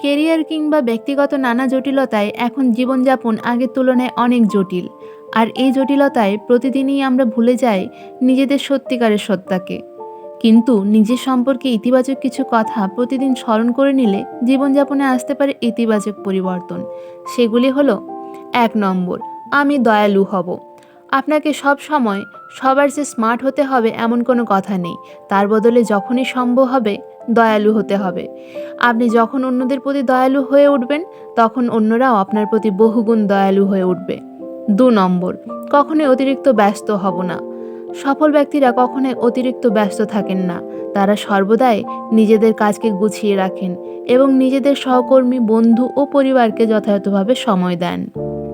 Career কিংবা ব্যক্তিগত নানা জটিলতায় এখন জীবনযাপন আগের তুলনায় অনেক জটিল। আর এই জটিলতায় প্রতিদিনই আমরা ভুলে যাই নিজেদের সত্যিকারের সত্তাকে। কিন্তু নিজের সম্পর্কে ইতিবাচক কিছু কথা প্রতিদিন স্মরণ করে নিলে জীবনযাপনে আসতে পারে ইতিবাচক পরিবর্তন। সেগুলি হলো, এক নম্বর, আমি দয়ালু হব। আপনাকে সব সময় সবার যে স্মার্ট হতে হবে এমন কোনো কথা নেই। তার বদলে যখনই সম্ভব হবে, দয়ালু হতে হবে। আপনি যখন অন্যদের প্রতি দয়ালু হয়ে উঠবেন, তখন অন্যরাও আপনার প্রতি বহুগুণ দয়ালু হয়ে উঠবে। দু নম্বর, কখনোই অতিরিক্ত ব্যস্ত হব না। সফল ব্যক্তিরা কখনোই অতিরিক্ত ব্যস্ত থাকেন না। তারা সর্বদাই নিজেদের কাজকে গুছিয়ে রাখেন এবং নিজেদের সহকর্মী, বন্ধু ও পরিবারকে যথাযথভাবে সময় দেন।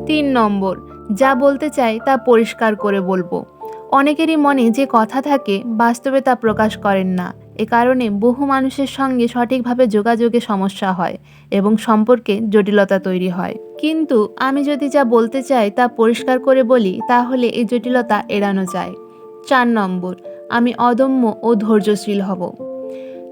তিন নম্বর, যা বলতে চাই তা পরিষ্কার করে বলব। অনেকেরই মনে যে কথা থাকে, বাস্তবে তা প্রকাশ করেন না। এ কারণে বহু মানুষের সঙ্গে সঠিকভাবে যোগাযোগে সমস্যা হয় এবং সম্পর্কে জটিলতা তৈরি হয়। কিন্তু আমি যদি যা বলতে চাই তা পরিষ্কার করে বলি, তাহলে এই জটিলতা এড়ানো যায়। চার নম্বর, আমি অদম্য ও ধৈর্যশীল হব।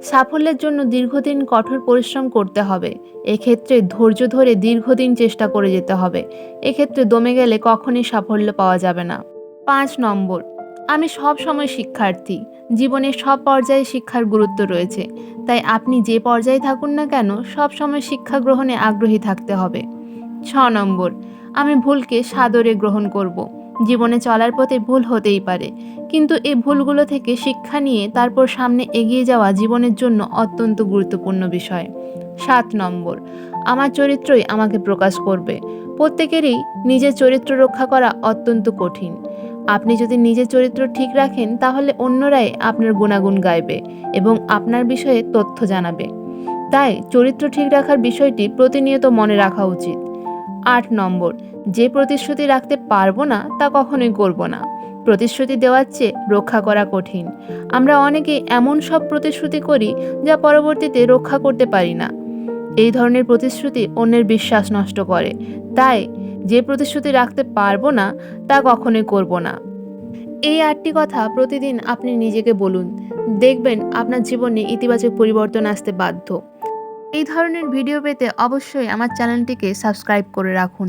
সাফল্যের জন্য দীর্ঘদিন কঠোর পরিশ্রম করতে হবে। এক্ষেত্রে ধৈর্য ধরে দীর্ঘদিন চেষ্টা করে যেতে হবে। এক্ষেত্রে দমে গেলে কখনই সাফল্য পাওয়া যাবে না। পাঁচ নম্বর আমি সব সময় শিক্ষার্থী। জীবনের সব পর্যায়ে শিক্ষার গুরুত্ব রয়েছে। তাই আপনি যে পর্যায়ে থাকুন না কেন, সব সময় শিক্ষা গ্রহণে আগ্রহী থাকতে হবে। ছ নম্বর, আমি ভুলকে সাদরে গ্রহণ করব। জীবনে চলার পথে ভুল হতেই পারে। কিন্তু এই ভুলগুলো থেকে শিক্ষা নিয়ে তারপর সামনে এগিয়ে যাওয়া জীবনের জন্য অত্যন্ত গুরুত্বপূর্ণ বিষয়। সাত নম্বর, আমার চরিত্রই আমাকে প্রকাশ করবে। প্রত্যেকেরই নিজের চরিত্র রক্ষা করা অত্যন্ত কঠিন। আপনি যদি নিজের চরিত্র ঠিক রাখেন, তাহলে অন্যরাই আপনার গুণাগুণ গাইবে এবং আপনার বিষয়ে তথ্য জানাবে। তাই চরিত্র ঠিক রাখার বিষয়টি প্রতিনিয়ত মনে রাখা উচিত। আট নম্বর, যে প্রতিশ্রুতি রাখতে পারব না, তা কখনোই করব না। প্রতিশ্রুতি দেওয়ার চেয়ে রক্ষা করা কঠিন। আমরা অনেকে এমন সব প্রতিশ্রুতি করি, যা পরবর্তীতে রক্ষা করতে পারি না। এই ধরনের প্রতিশ্রুতি অন্যের বিশ্বাস নষ্ট করে। তাই যে প্রতিশ্রুতি রাখতে পারব না, তা কখনোই করব না। এই আটটি কথা প্রতিদিন আপনি নিজেকে বলুন। দেখবেন আপনার জীবনে ইতিবাচক পরিবর্তন আসতে বাধ্য। এই ধরনের ভিডিও পেতে অবশ্যই আমার চ্যানেলটিকে সাবস্ক্রাইব করে রাখুন।